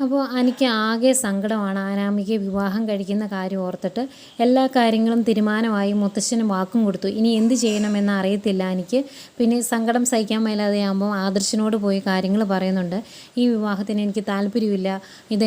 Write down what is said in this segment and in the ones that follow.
അപ്പോൾ എനിക്ക് ആകെ സങ്കടമാണ് അനാമികയെ വിവാഹം കഴിക്കുന്ന കാര്യം ഓർത്തിട്ട് എല്ലാ കാര്യങ്ങളും തീരുമാനമായി മുത്തശ്ശന് വാക്കും കൊടുത്തു. ഇനി എന്ത് ചെയ്യണമെന്ന് അറിയത്തില്ല എനിക്ക് പിന്നെ സങ്കടം സഹിക്കാൻ മേലാതെ ആകുമ്പോൾ ആദർശനോട് പോയി കാര്യങ്ങൾ പറയുന്നുണ്ട്. ഈ വിവാഹത്തിന് എനിക്ക് താല്പര്യമില്ല. ഇത്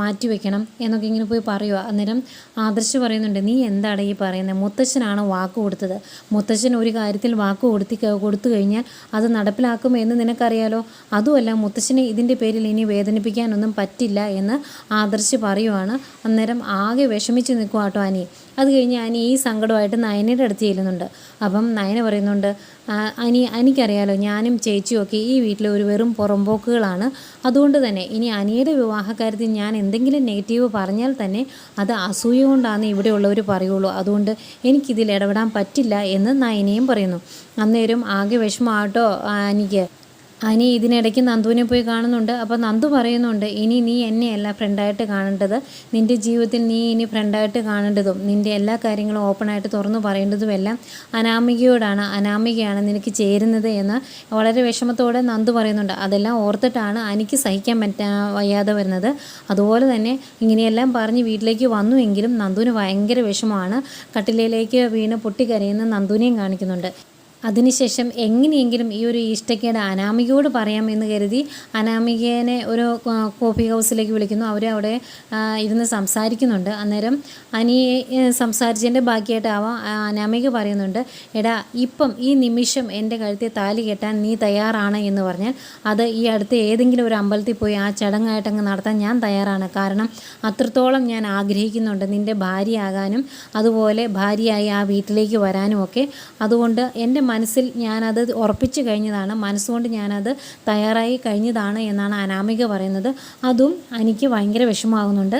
മാറ്റിവെക്കണം എന്നൊക്കെ ഇങ്ങനെ പോയി പറയുക അന്നേരം ആദർശ് പറയുന്നുണ്ട് നീ എന്താണ് ഈ പറയുന്നത്? മുത്തശ്ശനാണ് വാക്ക് കൊടുത്തത്. മുത്തശ്ശൻ ഒരു കാര്യത്തിൽ വാക്ക് കൊടുത്തി കൊടുത്തു കഴിഞ്ഞാൽ അത് നടപ്പിലാക്കുമെന്ന് നിനക്കറിയാലോ? അതുമല്ല മുത്തശ്ശനെ ഇതിന്റെ പേരിൽ ഇനി വേദനിപ്പിക്കാനൊന്നും പറ്റില്ല എന്ന് ആദർശ് പറയുവാണ്. അന്നേരം ആകെ വിഷമിച്ച് നിൽക്കും കേട്ടോ അനി. അത് കഴിഞ്ഞ് അനി ഈ സങ്കടമായിട്ട് നയനയുടെ അടുത്ത് ചെല്ലുന്നുണ്ട്. അപ്പം നയന പറയുന്നുണ്ട് "ആ, അനി എനിക്കറിയാലോ ഞാനും ചേച്ചിയും ഒക്കെ ഈ വീട്ടിലെ ഒരു വെറും പുറമ്പോക്കുകളാണ് അതുകൊണ്ട് തന്നെ ഇനി അനിയുടെ വിവാഹക്കാര്യത്തിൽ ഞാൻ എന്തെങ്കിലും നെഗറ്റീവ് പറഞ്ഞാൽ തന്നെ അത് അസൂയ കൊണ്ടാണ് ഇവിടെയുള്ളവർ പറയുള്ളൂ. അതുകൊണ്ട് എനിക്കിതിൽ ഇടപെടാൻ പറ്റില്ല എന്ന് നയനയും പറയുന്നു. അന്നേരം ആകെ വിഷമമാട്ടോ എനിക്ക് അനി ഇതിനിടയ്ക്ക് നന്ദുവിനെ പോയി കാണുന്നുണ്ട്. അപ്പോൾ നന്ദു പറയുന്നുണ്ട് ഇനി നീ എന്നെയല്ല ഫ്രണ്ടായിട്ട് കാണേണ്ടത്. നിന്റെ ജീവിതത്തിൽ നീ ഇനി ഫ്രണ്ടായിട്ട് കാണേണ്ടതും നിന്റെ എല്ലാ കാര്യങ്ങളും ഓപ്പണായിട്ട് തുറന്നു പറയേണ്ടതുമെല്ലാം അനാമികയോടാണ്. അനാമികയാണ് നിനക്ക് ചേരുന്നത് എന്ന് വളരെ വിഷമത്തോടെ നന്ദു പറയുന്നുണ്ട്. അതെല്ലാം ഓർത്തിട്ടാണ് അനിക്ക് സഹിക്കാൻ പറ്റാ വയ്യാതെ വരുന്നത്. അതുപോലെ തന്നെ ഇങ്ങനെയെല്ലാം പറഞ്ഞ് വീട്ടിലേക്ക് വന്നുവെങ്കിലും നന്ദുവിന് ഭയങ്കര വിഷമമാണ്. കട്ടിലയിലേക്ക് വീണ് പൊട്ടിക്കരയുന്ന നന്ദുവിനെയും കാണിക്കുന്നുണ്ട്. അതിനുശേഷം എങ്ങനെയെങ്കിലും ഈ ഒരു ഈഷ്ടക്കേട് അനാമികയോട് പറയാമെന്ന് കരുതി അനാമികേനെ ഒരു കോഫി ഹൗസിലേക്ക് വിളിക്കുന്നു. അവർ അവിടെ ഇരുന്ന് സംസാരിക്കുന്നുണ്ട്. അന്നേരം അനിയെ ഏ, സംസാരിച്ചതിന്റെ ബാക്കിയായിട്ടാവാം അനാമിക പറയുന്നുണ്ട് എടാ ഇപ്പം ഈ നിമിഷം എന്റെ കഴുത്തിൽ താലി കെട്ടാൻ നീ തയ്യാറാണ് എന്ന് പറഞ്ഞാൽ അത് ഈ അടുത്ത് ഏതെങ്കിലും ഒരു അമ്പലത്തിൽ പോയി ആ ചടങ്ങായിട്ടങ്ങ് നടത്താൻ ഞാൻ തയ്യാറാണ്. കാരണം അത്രത്തോളം ഞാൻ ആഗ്രഹിക്കുന്നുണ്ട് നിന്റെ ഭാര്യയാകാനും അതുപോലെ ഭാര്യയായി ആ വീട്ടിലേക്ക് വരാനും ഒക്കെ അതുകൊണ്ട് എന്റെ മനസ്സിൽ ഞാനത് ഉറപ്പിച്ചു കഴിഞ്ഞതാണ് മനസ്സുകൊണ്ട് ഞാനത് തയ്യാറായി കഴിഞ്ഞതാണ് എന്നാണ് അനാമിക പറയുന്നത്. അതും എനിക്ക് ഭയങ്കര വിഷമമാകുന്നുണ്ട്